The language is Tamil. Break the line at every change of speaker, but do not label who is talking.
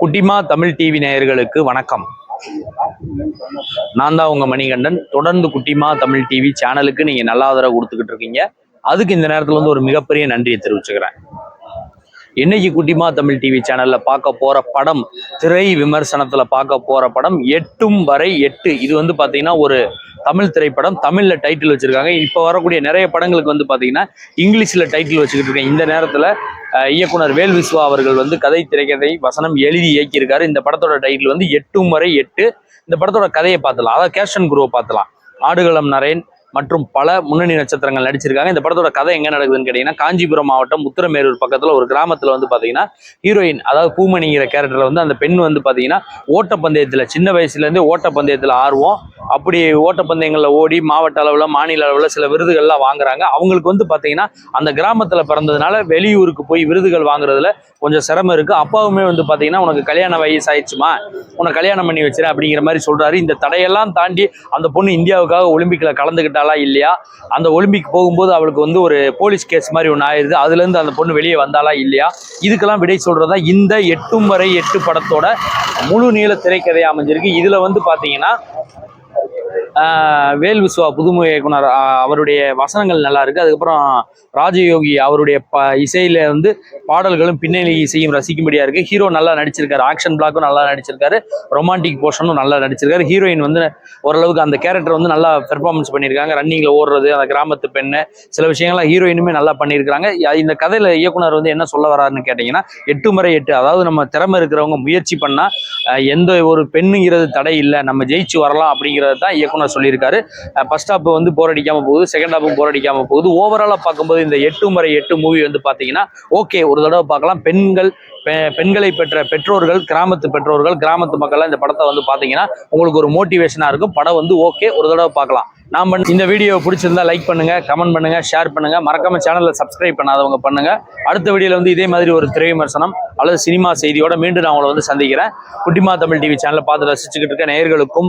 குட்டிமா தமிழ் டிவி நேயர்களுக்கு வணக்கம். நான் தான் உங்க மணிகண்டன். தொடர்ந்து குட்டிமா தமிழ் டிவி சேனலுக்கு நீங்க நல்ல ஆதரவு கொடுத்துக்கிட்டு இருக்கீங்க. அதுக்கு இந்த நேரத்துல வந்து ஒரு மிகப்பெரிய நன்றியை தெரிவிச்சுக்கிறேன். இன்னைக்கு குட்டிமா தமிழ் டிவி சேனல்ல பார்க்க போற படம் திரை விமர்சனத்துல பார்க்க போற படம் எட்டும் வரை எட்டு. இது வந்து பாத்தீங்கன்னா ஒரு தமிழ் திரைப்படம். தமிழ்ல டைட்டில் வச்சிருக்காங்க. இப்போ வரக்கூடிய நிறைய படங்களுக்கு வந்து பாத்தீங்கன்னா இங்கிலீஷ்ல டைட்டில் வச்சுக்கிட்டு இருக்கேன். இந்த நேரத்துல இயக்குனர் வேல் விஸ்வா அவர்கள் வந்து கதை திரைக்கதை வசனம் எழுதி இயக்கியிருக்காரு. இந்த படத்தோட டைட்டில் வந்து எட்டும் வரை எட்டு. இந்த படத்தோட கதையை பார்த்துலாம் அதாவது கேஷன் குருவை பார்த்துலாம் ஆடுகளம் நரேன் மற்றும் பல முன்னணி நட்சத்திரங்கள் நடிச்சிருக்காங்க. இந்த படத்தோட கதை எங்கே நடக்குதுன்னு கேட்டிங்கன்னா காஞ்சிபுரம் மாவட்டம் உத்தரமேரூர் பக்கத்தில் ஒரு கிராமத்தில் வந்து பார்த்தீங்கன்னா ஹீரோயின் அதாவது பூமணிங்கிற கேரக்டரில் வந்து அந்த பெண் வந்து பார்த்தீங்கன்னா ஓட்டப்பந்தயத்தில் சின்ன வயசுலேருந்து ஓட்டப்பந்தயத்தில் ஆர்வம். அப்படி ஓட்டப்பந்தயங்களில் ஓடி மாவட்ட அளவில் மாநில அளவில் சில விருதுகள்லாம் வாங்குறாங்க. அவங்களுக்கு வந்து பார்த்தீங்கன்னா அந்த கிராமத்தில் பிறந்ததுனால வெளியூருக்கு போய் விருதுகள் வாங்குறதுல கொஞ்சம் சிரமம் இருக்கு. அப்பாவுமே வந்து பார்த்தீங்கன்னா உனக்கு கல்யாண வயசு ஆயிடுச்சுமா உனக்கு கல்யாணம் பண்ணி வச்சிரு அப்படிங்கிற மாதிரி சொல்கிறாரு இந்த தடையெல்லாம் தாண்டி அந்த பொண்ணு இந்தியாவுக்காக ஒலிம்பிக்கில் கலந்துக்கிட்டாலா இல்லையா? அந்த ஒலிம்பிக் போகும்போது அவளுக்கு வந்து ஒரு போலீஸ் கேஸ் மாதிரி ஒன்று ஆயிடுது அதுலேருந்து அந்த பொண்ணு வெளியே வந்தாலா இல்லையா? இதுக்கெல்லாம் விடை சொல்கிறதா இந்த எட்டும் வரை எட்டு படத்தோட முழு நீள திரைக்கதை அமைஞ்சிருக்கு. இதில் வந்து பார்த்தீங்கன்னா வேல் விஸ்வா புதுமுக இயக்குனர் அவருடைய வசனங்கள் நல்லா இருக்கு. அதுக்கப்புறம் ராஜயோகி அவருடைய ப இசையில வந்து பாடல்களும் பின்னணி இசையும் ரசிக்கும்படியா இருக்கு. ஹீரோ நல்லா நடிச்சிருக்காரு. ஆக்ஷன் பிளாக்கும் நல்லா நடிச்சிருக்காரு. ரொமான்டிக் போர்ஷனும் நல்லா நடிச்சிருக்காரு. ஹீரோயின் வந்து ஓரளவுக்கு அந்த கேரக்டர் வந்து நல்லா பெர்ஃபார்மன்ஸ் பண்ணியிருக்காங்க. ரன்னிங்ல ஓடுறது அந்த கிராமத்து பெண்ணு சில விஷயங்கள்லாம் ஹீரோயினுமே நல்லா பண்ணியிருக்காங்க இந்த கதையில இயக்குனர் வந்து என்ன சொல்ல வராருன்னு கேட்டீங்கன்னா எட்டு முறை எட்டு அதாவது நம்ம திறமை இருக்கிறவங்க முயற்சி பண்ணா எந்த ஒரு பெண்ணுங்கிறது தடை இல்லை. நம்ம ஜெயிச்சு வரலாம் அப்படிங்கிறது தான் இயக்குனர் சொல்லியிருக்காரு. ஃபர்ஸ்ட் ஹாப் வந்து போர் அடிக்காம போகுது செகண்ட் ஹாப்பும் போர் அடிக்காம போகுது. ஓவராலாக பார்க்கும்போது இந்த எட்டு முறை எட்டு மூவி வந்து பார்த்தீங்கன்னா ஓகே ஒரு தடவை பார்க்கலாம். பெண்கள் பெ- பெண்களை பெற்ற பெற்றோர்கள் கிராமத்து பெற்றோர்கள் கிராமத்து மக்கள்லாம் இந்த படத்தை வந்து பார்த்தீங்கன்னா உங்களுக்கு ஒரு மோட்டிவேஷனாக இருக்கும். படம் வந்து ஓகே ஒரு தடவை பார்க்கலாம். நாம் இந்த வீடியோ பிடிச்சிருந்தா லைக் பண்ணுங்க கமெண்ட் பண்ணுங்க ஷேர் பண்ணுங்க. மறக்காம சேனலை சப்ஸ்கிரைப் பண்ணாதவங்க பண்ணுங்க. அடுத்த வீடியோவில் வந்து இதே மாதிரி ஒரு திரை விமர்சனம் அல்லது சினிமா செய்தியோட மீண்டும் நான் உங்களை வந்து சந்திக்கிறேன். குட்டிமா தமிழ் டிவி சேனலை பார்த்து ரசிச்சுக்கிட்டு இருக்க நேர்களுக்கும்